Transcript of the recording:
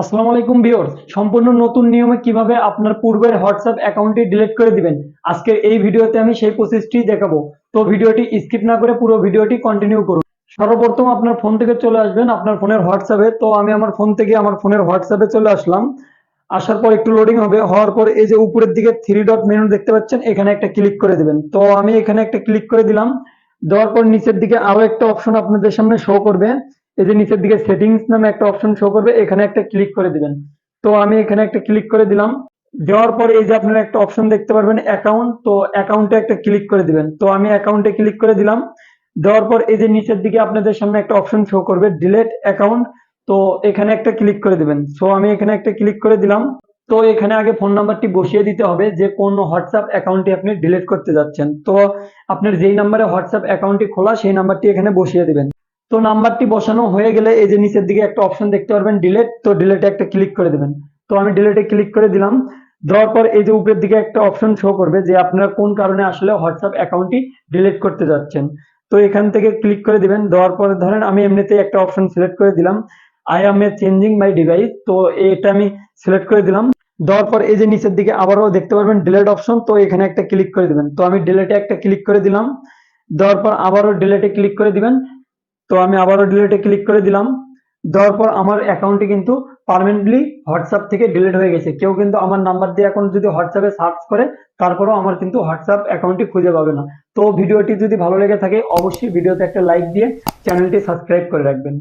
আসসালামু আলাইকুম ভিউয়ার্স, সম্পূর্ণ নতুন নিয়মে কীভাবে আপনার পূর্বের হোয়াটসঅ্যাপ অ্যাকাউন্টটি ডিলিট করে দিবেন? আজকের এই ভিডিওতে আমি সেই প্রসেসটি দেখাবো। তো ভিডিওটি স্কিপ না করে পুরো ভিডিওটি কন্টিনিউ করুন। সর্বপ্রথম আপনার ফোন থেকে চলে আসবেন, আপনার ফোনের হোয়াটসঅ্যাপে। তো আমি আমার ফোন থেকে আমার ফোনের হোয়াটসঅ্যাপে চলে আসলাম। আসার পর একটু লোডিং হবে, হওয়ার পর এই যে উপরের দিকে থ্রি ডট মেনু দেখতে পাচ্ছেন, এখানে একটা ক্লিক করে দিবেন। তো আমি এখানে একটা ক্লিক করে দিলাম। দেওয়ার পর নিচের দিকে আরও একটা অপশন আপনাদের সামনে শো করবে। এই যে নিচের দিকে সেটিংস নামে একটা অপশন শো করবে, এখানে একটা ক্লিক করে দিবেন। তো আমি এখানে একটা ক্লিক করে দিলাম। দেওয়ার পর এই যে আপনারা একটা অপশন দেখতে পারবেন অ্যাকাউন্ট তো অ্যাকাউন্টে একটা ক্লিক করে দিবেন। তো আমি অ্যাকাউন্টে ক্লিক করে দিলাম। দেওয়ার পর এই যে নিচের দিকে আপনাদের সামনে একটা অপশন শো করবে ডিলেট অ্যাকাউন্ট তো এখানে একটা ক্লিক করে দিবেন। সো আমি এখানে একটা ক্লিক করে দিলাম। তো এখানে আগে ফোন নাম্বারটি বসিয়ে দিতে হবে যে কোন হোয়াটসঅ্যাপ অ্যাকাউন্টটি আপনি ডিলিট করতে যাচ্ছেন। তো আপনার যেই নাম্বারে হোয়াটসঅ্যাপ অ্যাকাউন্টটি খোলা, সেই নাম্বারটি এখানে বসিয়ে দিবেন। তো নাম্বারটি বসানো হয়ে গেলে এই যে নিচের দিকে একটা অপশন দেখতে পারবেন ডিলেট তো ডিলেটে একটা ক্লিক করে দেবেন। তো আমি ডিলেটে ক্লিক করে দিলাম। দেওয়ার পর এই যে উপরের দিকে একটা অপশন শো করবে যে আপনারা কোন কারণে আসলে হোয়াটসঅ্যাপ অ্যাকাউন্টটি ডিলিট করতে যাচ্ছেন। তো এখান থেকে ক্লিক করে দিবেন। দেওয়ার পরে ধরেন আমি এমনিতেই একটা অপশন সিলেক্ট করে দিলাম। I am a changing my device তো এটা আমি সিলেক্ট করে দিলাম। দেওয়ার পর এই যে নিচের দিকে আবারও দেখতে পারবেন ডিলেট অপশন তো এখানে একটা ক্লিক করে দিবেন। তো আমি ডিলেটে একটা ক্লিক করে দিলাম। দেওয়ার পর আবারও ডিলেটে ক্লিক করে দিবেন। তো আমি আবারও ডিলেটে ক্লিক করে দিলাম। দেওয়ার পর আমার অ্যাকাউন্টে কিন্তু পারমানেন্টলি হোয়াটসঅ্যাপ থেকে ডিলিট হয়ে গেছে। কেউ কিন্তু আমার নাম্বার দিয়ে এখন যদি হোয়াটসঅ্যাপে সার্চ করে, তারপরেও আমার কিন্তু হোয়াটসঅ্যাপ অ্যাকাউন্টটি খুঁজে পাবে না। তো ভিডিওটি যদি ভালো লেগে থাকে, অবশ্যই ভিডিওতে একটা লাইক দিয়ে চ্যানেলটি সাবস্ক্রাইব করে রাখবেন।